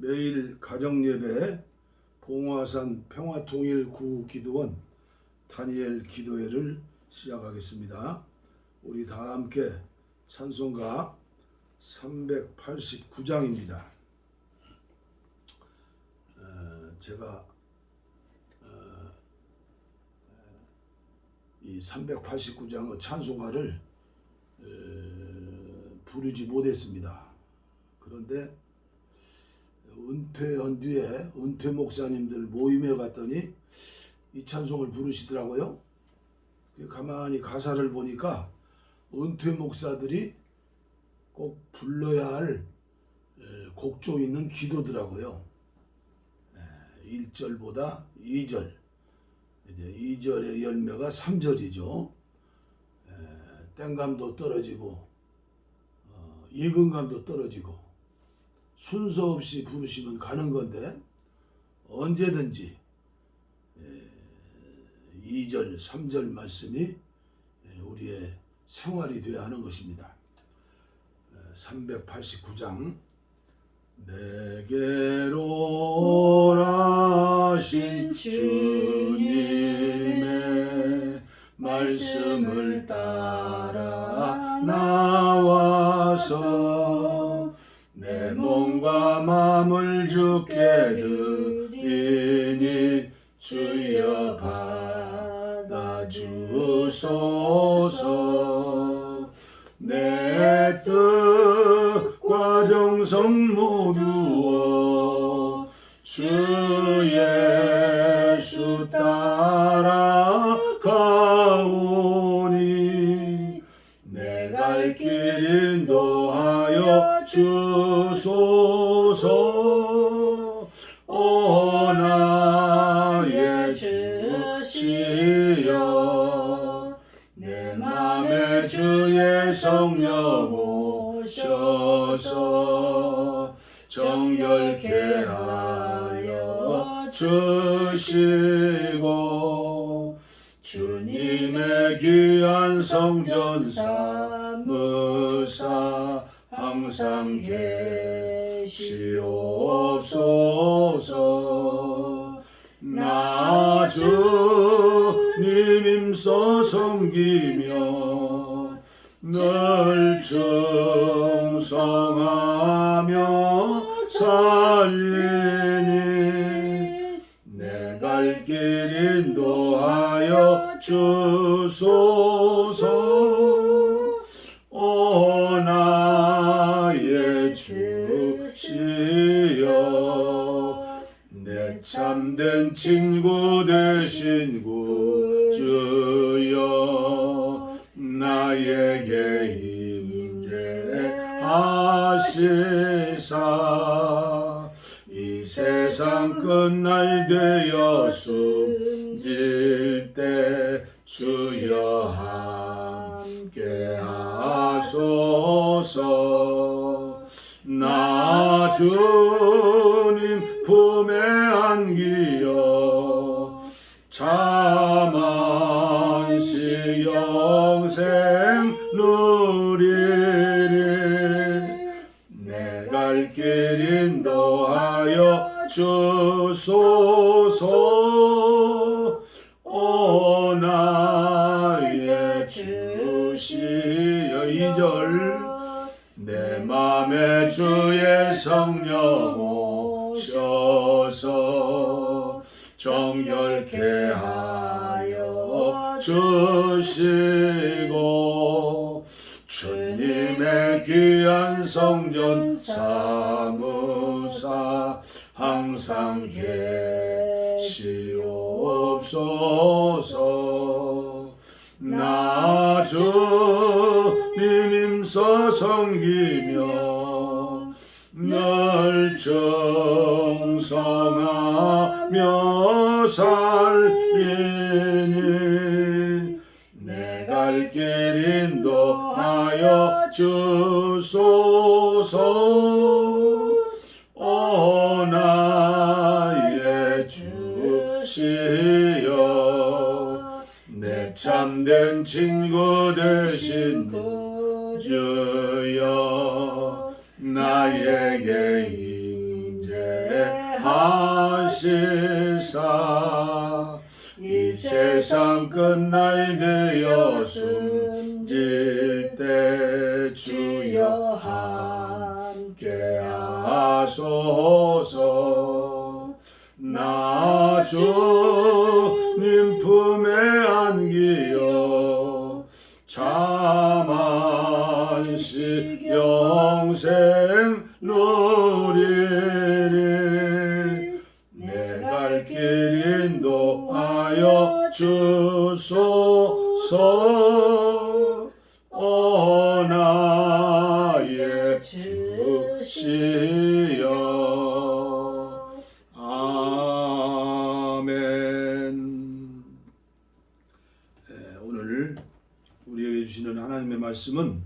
매일 가정예배 봉화산 평화통일구 기도원 다니엘 기도회를 시작하겠습니다. 우리 다 함께 찬송가 389장입니다. 어, 제가 어, 이 389장의 찬송가를 어, 부르지 못했습니다. 그런데 은퇴한 뒤에 은퇴 목사님들 모임에 갔더니 이 찬송을 부르시더라고요. 가만히 가사를 보니까 은퇴 목사들이 꼭 불러야 할 에, 곡조 있는 기도더라고요. 1절보다 2절. 이제 2절의 열매가 3절이죠. 땡감도 떨어지고 어, 이근감도 떨어지고 순서 없이 부르시면 가는 건데 언제든지 2절, 3절 말씀이 예, 우리의 생활이 되어야 하는 것입니다. 389장 내게로 오라신 주님의 말씀을 따라 나와서 마음을 주께 드리니 주여 받아 주소서. 내 뜻과 정성 모두어 주 예수 따라가오니 내 갈 길 인도하여 주 계시옵소서. 나 주님 임서 섬기 하소서. 나 주님 품에 안기어 주시고 주님의 귀한 성전 사무사 항상 계시옵소서. 나 주님 임서 섬기며 늘 정성하며 살 주소서 오 나의 주시여. 내 참된 친구 되신 주여. 나에게 임재 하시사. 이 세상 끝날 숨질 때 주여 함께 하소서. 나 주님 품에 안기어 자만시 영생 누리리. 내 갈 길 인도하여 주소서 말씀은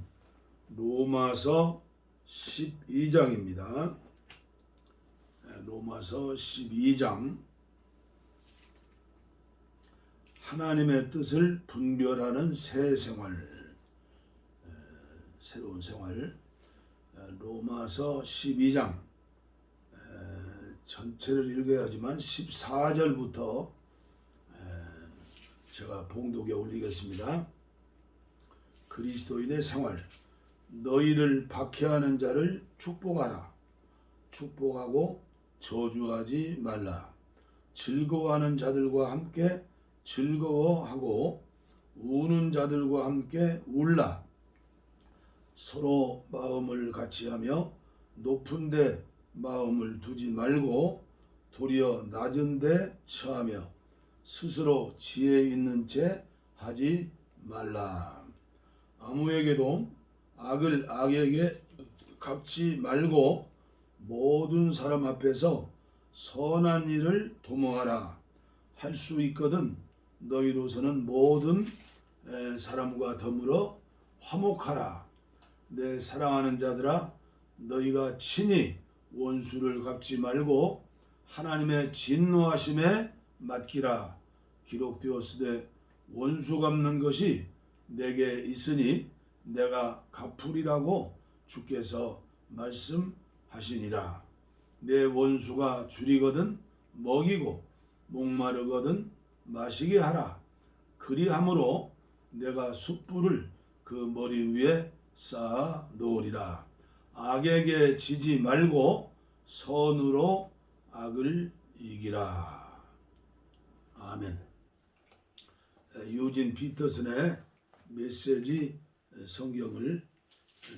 로마서 12장입니다. 로마서 12장 하나님의 뜻을 분별하는 새 생활 에, 새로운 생활 에, 로마서 12장 에, 전체를 읽어야지만 14절부터 제가 봉독에 올리겠습니다. 그리스도인의 생활 너희를 박해하는 자를 축복하라 축복하고 저주하지 말라. 즐거워하는 자들과 함께 즐거워하고 우는 자들과 함께 울라. 서로 마음을 같이하며 높은데 마음을 두지 말고 도리어 낮은데 처하며 스스로 지혜 있는 채 하지 말라. 아무에게도 악을 악에게 갚지 말고 모든 사람 앞에서 선한 일을 도모하라. 할 수 있거든 너희로서는 모든 에, 사람과 더불어 화목하라. 내 사랑하는 자들아 너희가 친히 원수를 갚지 말고 하나님의 진노하심에 맡기라. 기록되었으되 원수 갚는 것이 내게 있으니 내가 갚으리라고 주께서 말씀하시니라. 내 원수가 줄이거든 먹이고 목마르거든 마시게 하라. 그리함으로 내가 숯불을 그 머리 위에 쌓아 놓으리라. 악에게 지지 말고 선으로 악을 이기라. 아멘. 유진 피터슨의 메시지 성경을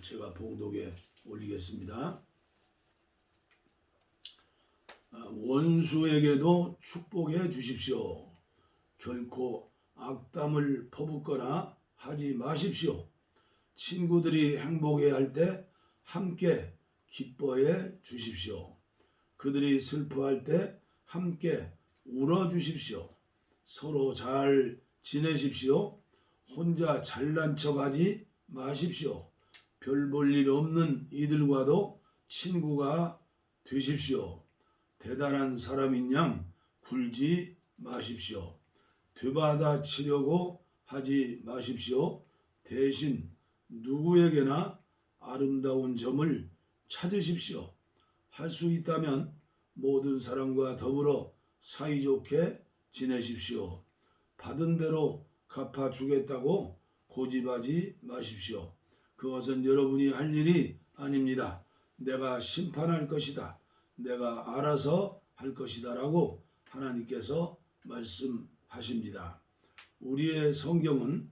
제가 봉독에 올리겠습니다. 아, 원수에게도 축복해 주십시오. 결코 악담을 퍼붓거나 하지 마십시오. 친구들이 행복해 할 때 함께 기뻐해 주십시오. 그들이 슬퍼할 때 함께 울어 주십시오. 서로 잘 지내십시오. 혼자 잘난 척하지 마십시오. 별 볼 일 없는 이들과도 친구가 되십시오. 대단한 사람인 양 굴지 마십시오. 되받아 치려고 하지 마십시오. 대신 누구에게나 아름다운 점을 찾으십시오. 할 수 있다면 모든 사람과 더불어 사이좋게 지내십시오. 받은 대로 갚아주겠다고 고집하지 마십시오. 그것은 여러분이 할 일이 아닙니다. 내가 심판할 것이다. 내가 알아서 할 것이다 라고 하나님께서 말씀하십니다. 우리의 성경은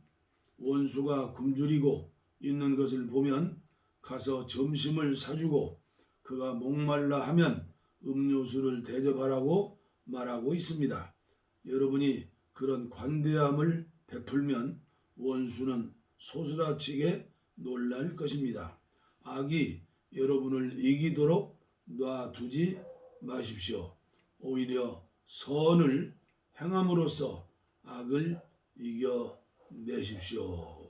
원수가 굶주리고 있는 것을 보면 가서 점심을 사주고 그가 목말라 하면 음료수를 대접하라고 말하고 있습니다. 여러분이 그런 관대함을 베풀면 원수는 소스라치게 놀랄 것입니다. 악이 여러분을 이기도록 놔두지 마십시오. 오히려 선을 행함으로써 악을 이겨내십시오.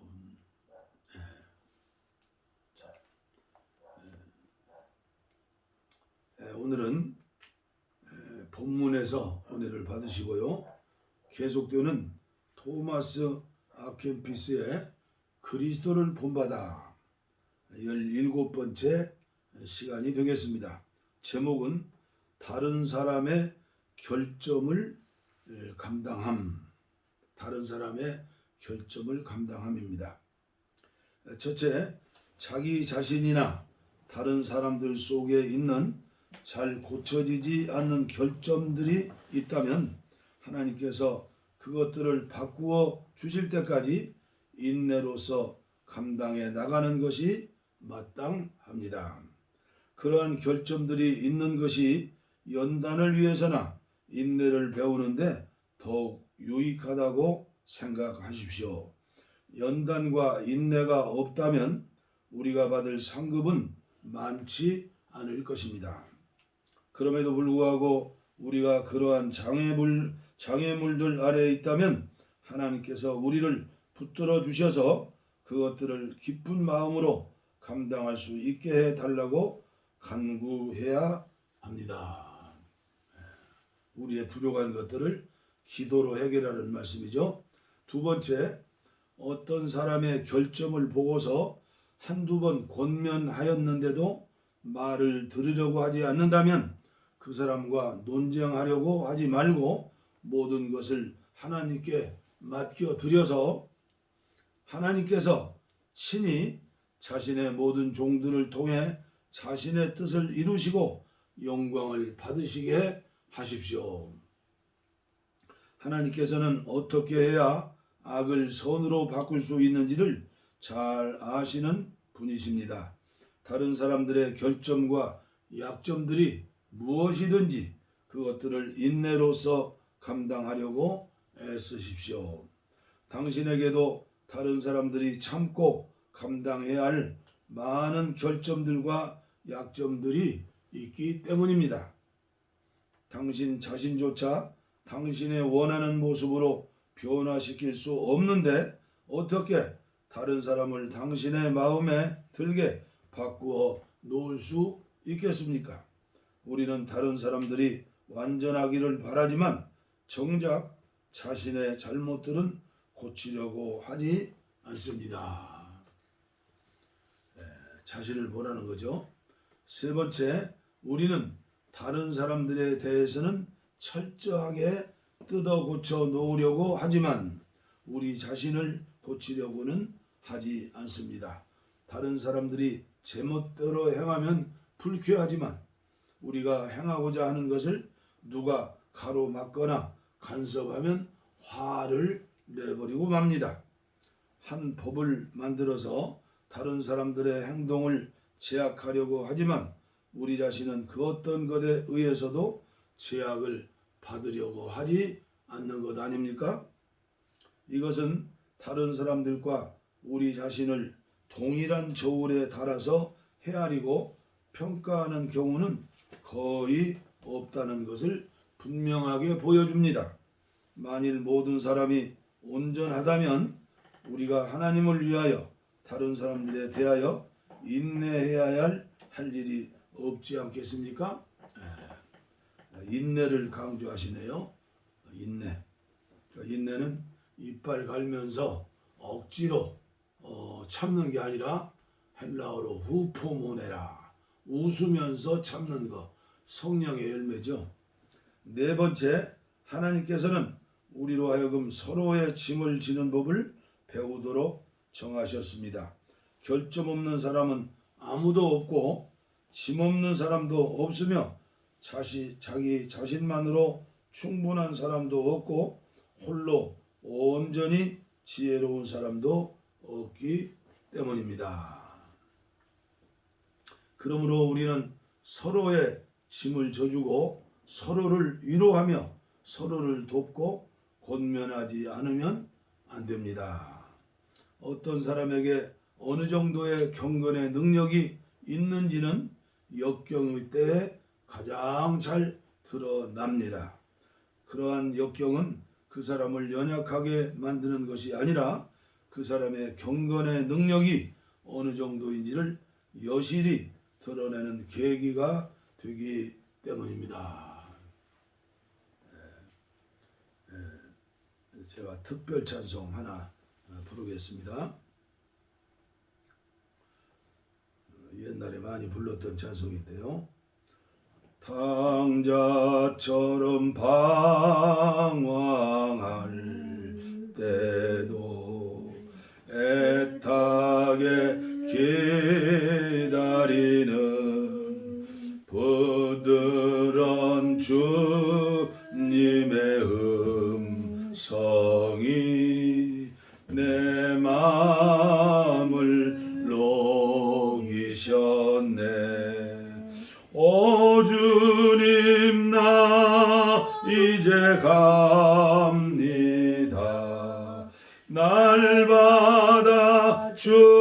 네, 오늘은 본문에서 은혜를 받으시고요. 계속되는 토마스 아켄피스의 그리스도를 본받아 17번째 시간이 되겠습니다. 제목은 다른 사람의 결점을 에, 감당함. 다른 사람의 결점을 감당함입니다. 첫째, 자기 자신이나 다른 사람들 속에 있는 잘 고쳐지지 않는 결점들이 있다면 하나님께서 그것들을 바꾸어 주실 때까지 인내로서 감당해 나가는 것이 마땅합니다. 그러한 결점들이 있는 것이 연단을 위해서나 인내를 배우는데 더욱 유익하다고 생각하십시오. 연단과 인내가 없다면 우리가 받을 상급은 많지 않을 것입니다. 그럼에도 불구하고 우리가 그러한 장애물 장애물들 아래에 있다면 하나님께서 우리를 붙들어 주셔서 그것들을 기쁜 마음으로 감당할 수 있게 해 달라고 간구해야 합니다. 우리의 부족한 것들을 기도로 해결하는 말씀이죠. 두 번째, 어떤 사람의 결점을 보고서 한두 번 권면하였는데도 말을 들으려고 하지 않는다면 그 사람과 논쟁하려고 하지 말고 모든 것을 하나님께 맡겨 드려서 하나님께서 친히 자신의 모든 종들을 통해 자신의 뜻을 이루시고 영광을 받으시게 하십시오. 하나님께서는 어떻게 해야 악을 선으로 바꿀 수 있는지를 잘 아시는 분이십니다. 다른 사람들의 결점과 약점들이 무엇이든지 그것들을 인내로서 감당하려고 애쓰십시오. 당신에게도 다른 사람들이 참고 감당해야 할 많은 결점들과 약점들이 있기 때문입니다. 당신 자신조차 당신의 원하는 모습으로 변화시킬 수 없는데 어떻게 다른 사람을 당신의 마음에 들게 바꾸어 놓을 수 있겠습니까? 우리는 다른 사람들이 완전하기를 바라지만 정작 자신의 잘못들은 고치려고 하지 않습니다. 에, 자신을 보라는 거죠. 세 번째, 우리는 다른 사람들에 대해서는 철저하게 뜯어 고쳐 놓으려고 하지만 우리 자신을 고치려고는 하지 않습니다. 다른 사람들이 제멋대로 행하면 불쾌하지만 우리가 행하고자 하는 것을 누가 가로막거나 간섭하면 화를 내버리고 맙니다. 한 법을 만들어서 다른 사람들의 행동을 제약하려고 하지만 우리 자신은 그 어떤 것에 의해서도 제약을 받으려고 하지 않는 것 아닙니까? 이것은 다른 사람들과 우리 자신을 동일한 저울에 달아서 헤아리고 평가하는 경우는 거의 없다는 것을 분명하게 보여줍니다. 만일 모든 사람이 온전하다면 우리가 하나님을 위하여 다른 사람들에 대하여 인내해야 할, 할 일이 없지 않겠습니까? 예. 인내를 강조하시네요. 인내. 그러니까 인내는 이빨 갈면서 억지로 어, 참는 게 아니라 헬라어로 후포모네라 웃으면서 참는 것 성령의 열매죠. 네 번째 하나님께서는 우리로 하여금 서로의 짐을 지는 법을 배우도록 정하셨습니다. 결점 없는 사람은 아무도 없고 짐 없는 사람도 없으며 자시, 자기 자신만으로 충분한 사람도 없고 홀로 온전히 지혜로운 사람도 없기 때문입니다. 그러므로 우리는 서로의 짐을 져주고 서로를 위로하며 서로를 돕고 권면하지 않으면 안 됩니다. 어떤 사람에게 어느 정도의 경건의 능력이 있는지는 역경의 때에 가장 잘 드러납니다. 그러한 역경은 그 사람을 연약하게 만드는 것이 아니라 그 사람의 경건의 능력이 어느 정도인지를 여실히 드러내는 계기가 되기 때문입니다. 예, 예, 제가 특별 찬송 하나 어, 부르겠습니다. 옛날에 많이 불렀던 찬송인데요. 당장 바다처럼 방황할 때도 애타게 기다리는 부드러운 주님의 음 성이 내 마음을 녹이셨네. 오 주님 나 이제 갑니다. 날 받아 주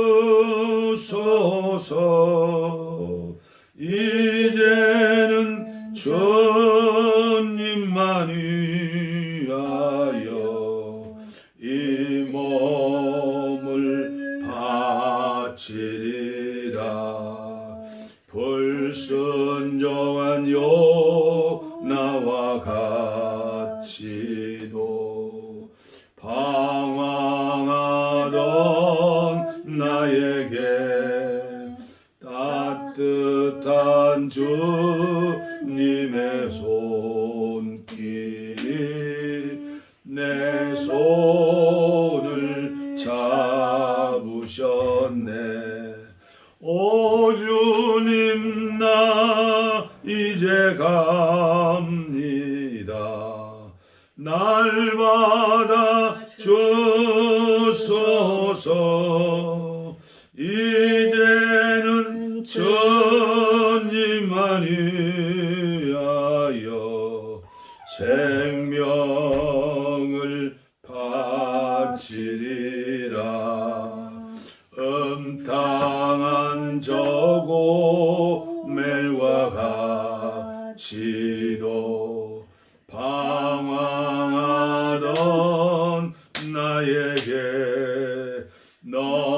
나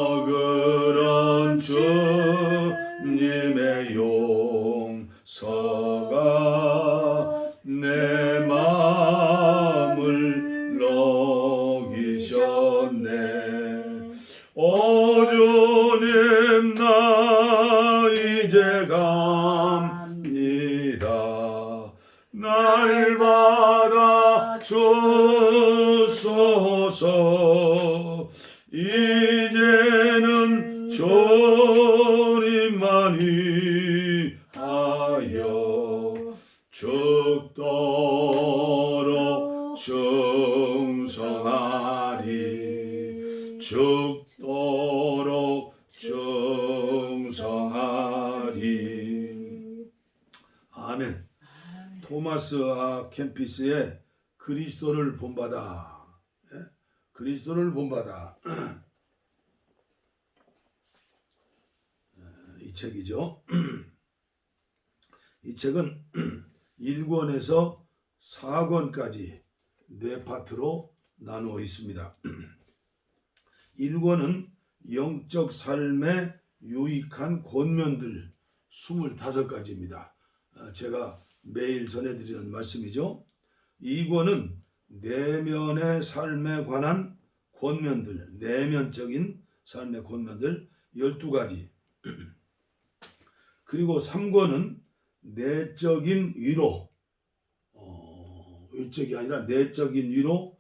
아멘. 토마스 아 캠피스의 그리스도를 본받아. 예? 그리스도를 본받아. 이 책이죠. 이 책은 1권에서 4권까지 네 파트로 나누어 있습니다. 1권은 영적 삶에 유익한 권면들 25가지입니다. 어, 제가 매일 전해드리는 말씀이죠. 2권은 내면의 삶에 관한 권면들, 내면적인 삶의 권면들 12가지. 그리고 3권은 내적인 위로, 어, 외적이 아니라 내적인 위로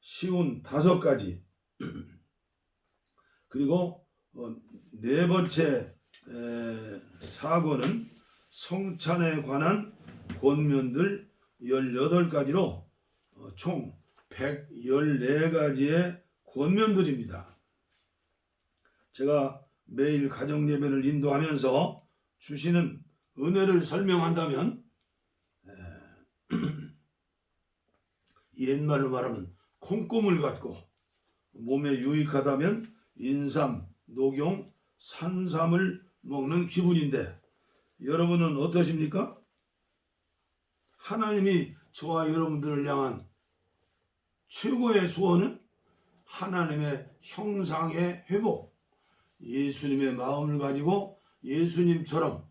쉬운 다섯 가지. 그리고 어, 네 번째 에, 사고는 성찬에 관한 권면들 18가지로 어, 총 114가지의 권면들입니다. 제가 매일 가정 예배를 인도하면서 주시는 은혜를 설명한다면 에, 옛말로 말하면 콩고물 같고 몸에 유익하다면 인삼, 녹용, 산삼을 먹는 기분인데 여러분은 어떠십니까? 하나님이 저와 여러분들을 향한 최고의 소원은 하나님의 형상의 회복, 예수님의 마음을 가지고 예수님처럼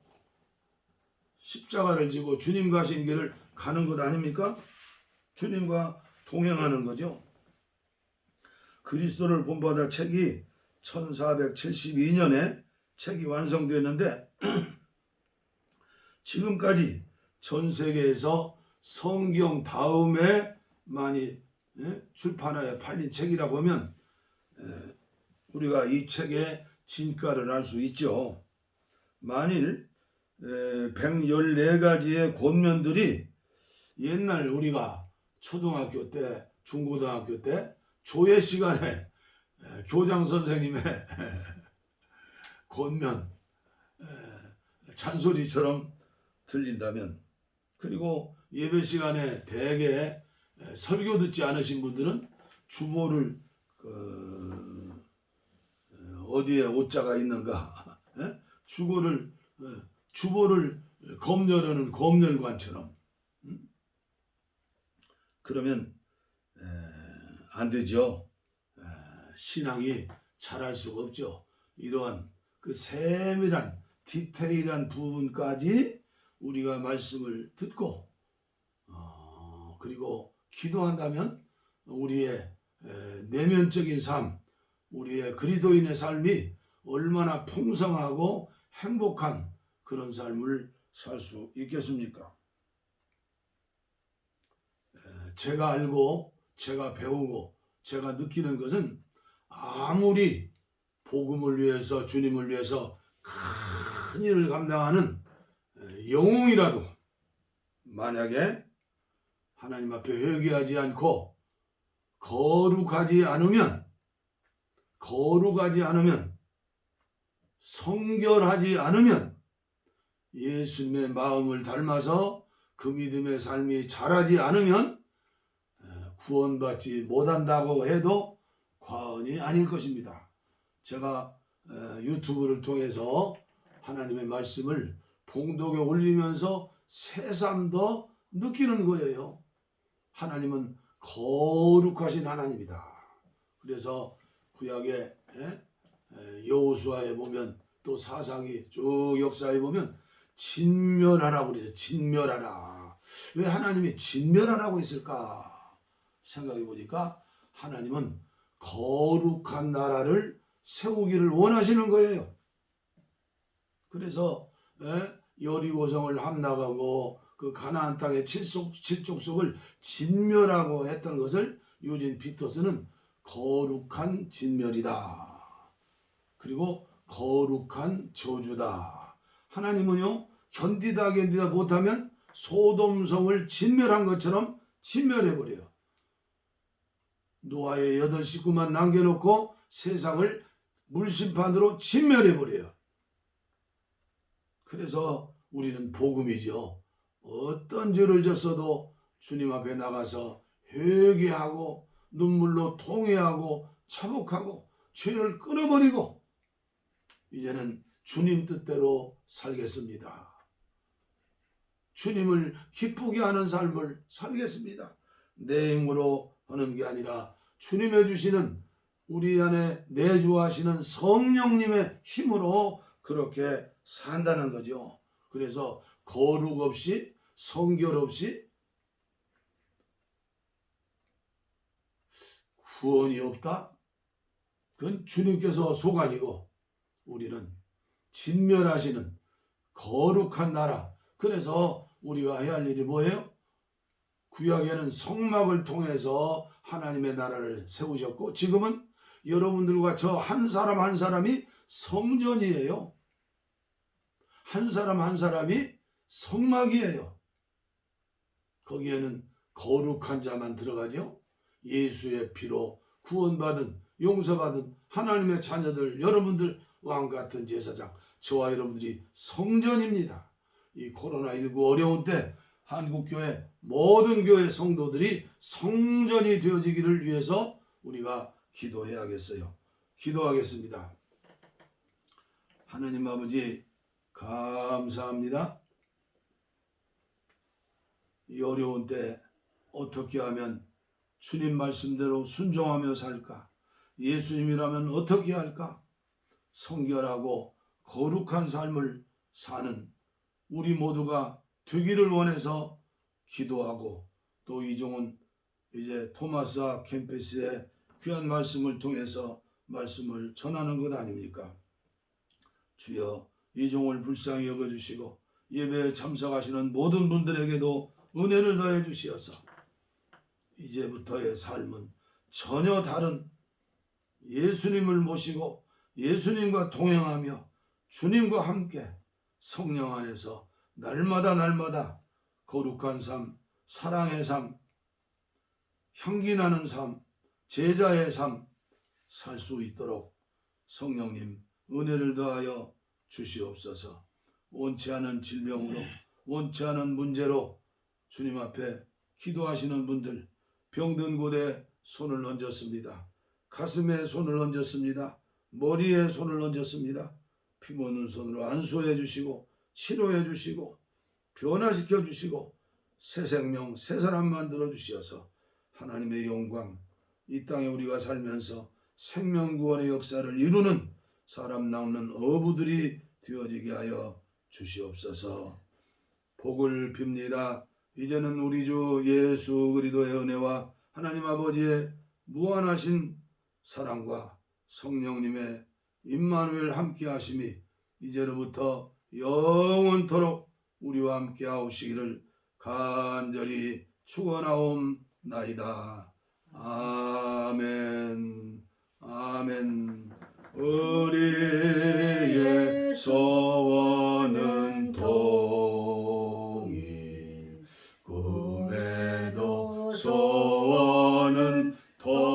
십자가를 지고 주님 가신 길을 가는 것 아닙니까? 주님과 동행하는 거죠. 그리스도를 본받아 책이 1472년에 책이 완성됐는데 지금까지 전 세계에서 성경 다음에 많이 예? 출판하여 팔린 책이라 보면 에, 우리가 이 책의 진가를 알 수 있죠. 만일 에, 114가지의 권면들이 옛날 우리가 초등학교 때, 중고등학교 때 조회 시간에 에, 교장 선생님의 권면 에, 잔소리처럼 들린다면 그리고 예배 시간에 대개 에, 설교 듣지 않으신 분들은 주보를 그, 어, 어디에 오자가 있는가 에? 주보를 어, 주보를 검열하는 검열관처럼 음? 그러면 에, 안 되죠. 에, 신앙이 잘할 수가 없죠. 이러한 그 세밀한 디테일한 부분까지 우리가 말씀을 듣고 어, 그리고 기도한다면 우리의 에, 내면적인 삶, 우리의 그리스도인의 삶이 얼마나 풍성하고 행복한 그런 삶을 살 수 있겠습니까? 에, 제가 알고 제가 배우고 제가 느끼는 것은 아무리 복음을 위해서 주님을 위해서 큰 일을 감당하는 에, 영웅이라도 만약에 하나님 앞에 회개하지 않고 거룩하지 않으면 거룩하지 않으면 성결하지 않으면 예수님의 마음을 닮아서 그 믿음의 삶이 자라지 않으면 에, 구원받지 못한다고 해도 과언이 아닐 것입니다. 제가 에, 유튜브를 통해서 하나님의 말씀을 봉독에 올리면서 새삼 더 느끼는 거예요. 하나님은 거룩하신 하나님이다. 그래서 구약의 에? 에, 여호수아에 보면 또 사상이 쭉 역사에 보면 진멸하라고 그래요. 진멸하라. 왜 하나님이 진멸하라고 했을까? 생각해 보니까 하나님은 거룩한 나라를 세우기를 원하시는 거예요. 그래서 에? 여리고성을 함락하고 그 가나안 땅의 칠속, 칠족속을 진멸하고 했던 것을 유진 피터스는 거룩한 진멸이다. 그리고 거룩한 저주다. 하나님은요 견디다 견디다 못하면 소돔성을 진멸한 것처럼 진멸해 버려요. 노아의 여덟 식구만 남겨놓고 세상을 물심판으로 진멸해 버려요. 그래서 우리는 복음이죠. 어떤 죄를 졌어도 주님 앞에 나가서 회개하고 눈물로 통회하고 차복하고 죄를 끊어버리고 이제는 주님 뜻대로 살겠습니다. 주님을 기쁘게 하는 삶을 살겠습니다. 내 힘으로 하는 게 아니라 주님의 주시는 우리 안에 내주하시는 성령님의 힘으로 그렇게 산다는 거죠. 그래서 거룩 없이 성결 없이 구원이 없다? 그건 주님께서 속아지고 우리는 진멸하시는 거룩한 나라. 그래서 우리가 해야 할 일이 뭐예요? 구약에는 성막을 통해서 하나님의 나라를 세우셨고 지금은 여러분들과 저 한 사람 한 사람이 성전이에요. 한 사람 한 사람이 성막이에요. 거기에는 거룩한 자만 들어가죠. 예수의 피로 구원받은 용서받은 하나님의 자녀들 여러분들 왕 같은 제사장 저와 여러분들이 성전입니다. 이 코로나19 어려운 때 한국교회 모든 교회 성도들이 성전이 되어지기를 위해서 우리가 기도해야겠어요. 기도하겠습니다. 하나님 아버지 감사합니다. 이 어려운 때 어떻게 하면 주님 말씀대로 순종하며 살까? 예수님이라면 어떻게 할까? 성결하고 거룩한 삶을 사는 우리 모두가 되기를 원해서 기도하고 또 이종은 이제 토마스와 캠퍼스의 귀한 말씀을 통해서 말씀을 전하는 것 아닙니까? 주여 이 종을 불쌍히 여겨주시고 예배에 참석하시는 모든 분들에게도 은혜를 더해 주시어서 이제부터의 삶은 전혀 다른 예수님을 모시고 예수님과 동행하며 주님과 함께 성령 안에서 날마다 날마다 거룩한 삶, 사랑의 삶, 향기 나는 삶, 제자의 삶 살 수 있도록 성령님 은혜를 더하여 주시옵소서. 원치 않은 질병으로 원치 않은 문제로 주님 앞에 기도하시는 분들 병든 곳에 손을 얹었습니다. 가슴에 손을 얹었습니다. 머리에 손을 얹었습니다. 피모는 손으로 안수해 주시고 치료해 주시고 변화시켜 주시고 새 생명 새 사람 만들어 주시어서 하나님의 영광 이 땅에 우리가 살면서 생명 구원의 역사를 이루는 사람 낚는 어부들이 되어지게 하여 주시옵소서. 복을 빕니다. 이제는 우리 주 예수 그리스도의 은혜와 하나님 아버지의 무한하신 사랑과 성령님의 임마누엘 함께 하심이 이제로부터 영원토록 우리와 함께 하옵시기를 간절히 축원하옵나이다. 아멘. 아멘. 우리의 소원은 동일. 꿈에도 소원은 동일